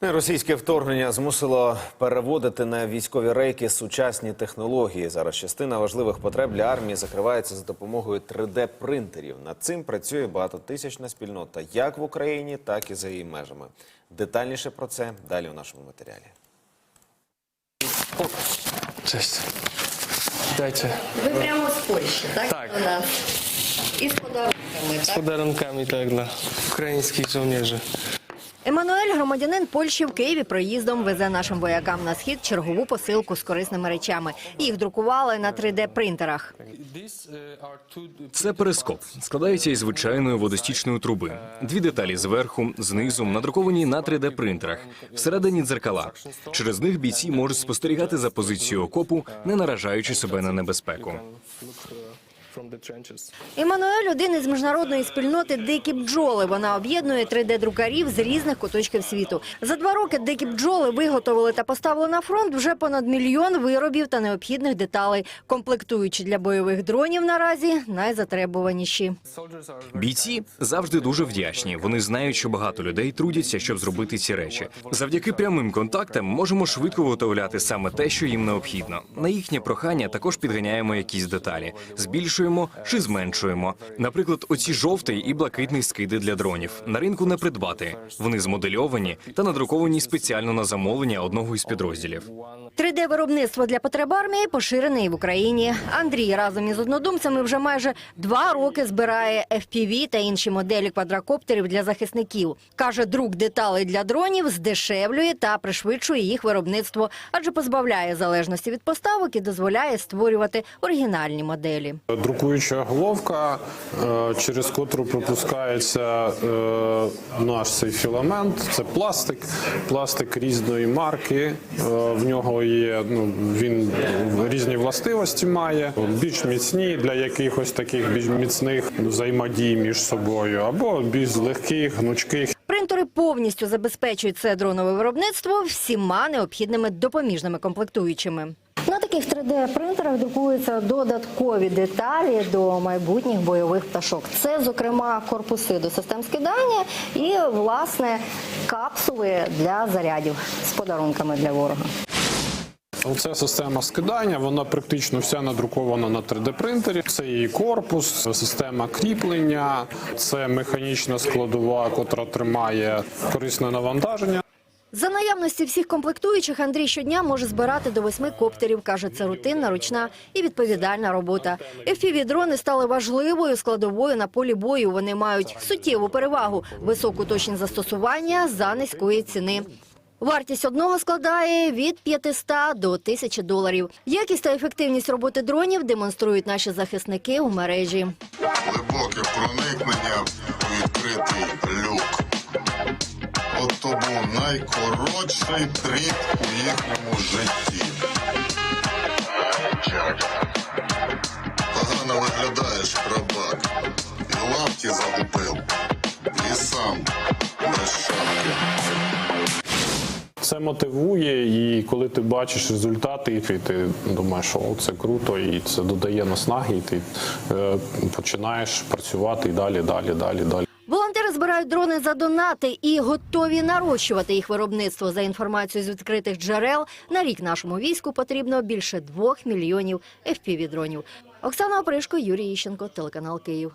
Російське вторгнення змусило переводити на військові рейки сучасні технології. Зараз частина важливих потреб для армії закривається за допомогою 3D-принтерів. Над цим працює багатотисячна спільнота як в Україні, так і за її межами. Детальніше про це далі у нашому матеріалі. Cześć. Dajcie. Ви прямо з Польщі, так? Так. Нас. І з подарунками, так? podarunkami tak dla ukraińskich żołnierzy. Еммануель, громадянин Польщі в Києві проїздом везе нашим воякам на схід чергову посилку з корисними речами. Їх друкували на 3D-принтерах. These uh, Це перископ. Складається із звичайної водостічної труби. Дві деталі зверху, знизу, надруковані на 3D-принтерах. Всередині дзеркала. Через них бійці можуть спостерігати за позицією окопу, не наражаючи себе на небезпеку. Еммануель – один із міжнародної спільноти «Дикі бджоли». Вона об'єднує 3D-друкарів з різних куточків світу. За два роки «Дикі бджоли» виготовили та поставили на фронт вже понад мільйон виробів та необхідних деталей. Комплектуючі для бойових дронів наразі найзатребуваніші. Бійці завжди дуже вдячні. Вони знають, що багато людей трудяться, щоб зробити ці речі. Завдяки прямим контактам можемо швидко виготовляти саме те, що їм необхідно. На їхнє прохання також підганяємо якісь деталі, збільшуємо чи зменшуємо. Наприклад, оці жовтий і блакитний скиди для дронів на ринку не придбати. Вони змодельовані та надруковані спеціально на замовлення одного із підрозділів. 3D-виробництво для потреб армії поширене і в Україні. Андрій разом із однодумцями вже майже два роки збирає FPV та інші моделі квадрокоптерів для захисників. Каже, друк деталей для дронів здешевлює та пришвидшує їх виробництво, адже позбавляє залежності від поставок і дозволяє створювати оригінальні моделі. Друкуюча головка, е, через котру пропускається е, наш цей філамент. Це пластик, пластик різної марки. Е, В нього є ну він різні властивості має, більш міцні для якихось таких більш міцних взаємодій між собою, або більш легких, гнучких. Принтери повністю забезпечують це дронове виробництво всіма необхідними допоміжними комплектуючими. Таких 3D-принтерах друкуються додаткові деталі до майбутніх бойових пташок. Це, зокрема, корпуси до систем скидання і, власне, капсули для зарядів з подарунками для ворога. Оця система скидання, вона практично вся надрукована на 3D-принтері. Це її корпус, система кріплення, це механічна складова, котра тримає корисне навантаження. За наявності всіх комплектуючих Андрій щодня може збирати до восьми коптерів. Каже, це рутинна, ручна і відповідальна робота. FPV-дрони стали важливою складовою на полі бою. Вони мають суттєву перевагу, високу точність застосування за низької ціни. Вартість одного складає від 500 до 1000 доларів. Якість та ефективність роботи дронів демонструють наші захисники у мережі. глибоке проникнення найкоротший тріп у їхньому житті. Погано виглядаєш, храбак. І лапті загубив. І сам без шапки. Це мотивує, і коли ти бачиш результати, і ти думаєш, що це круто, і це додає наснаги, і ти е, починаєш працювати і далі, далі, далі, далі. Збирають дрони за донати і готові нарощувати їх виробництво. За інформацією з відкритих джерел, на рік нашому війську потрібно більше двох мільйонів FPV-дронів. Оксана Опришко, Юрій Іщенко, телеканал Київ.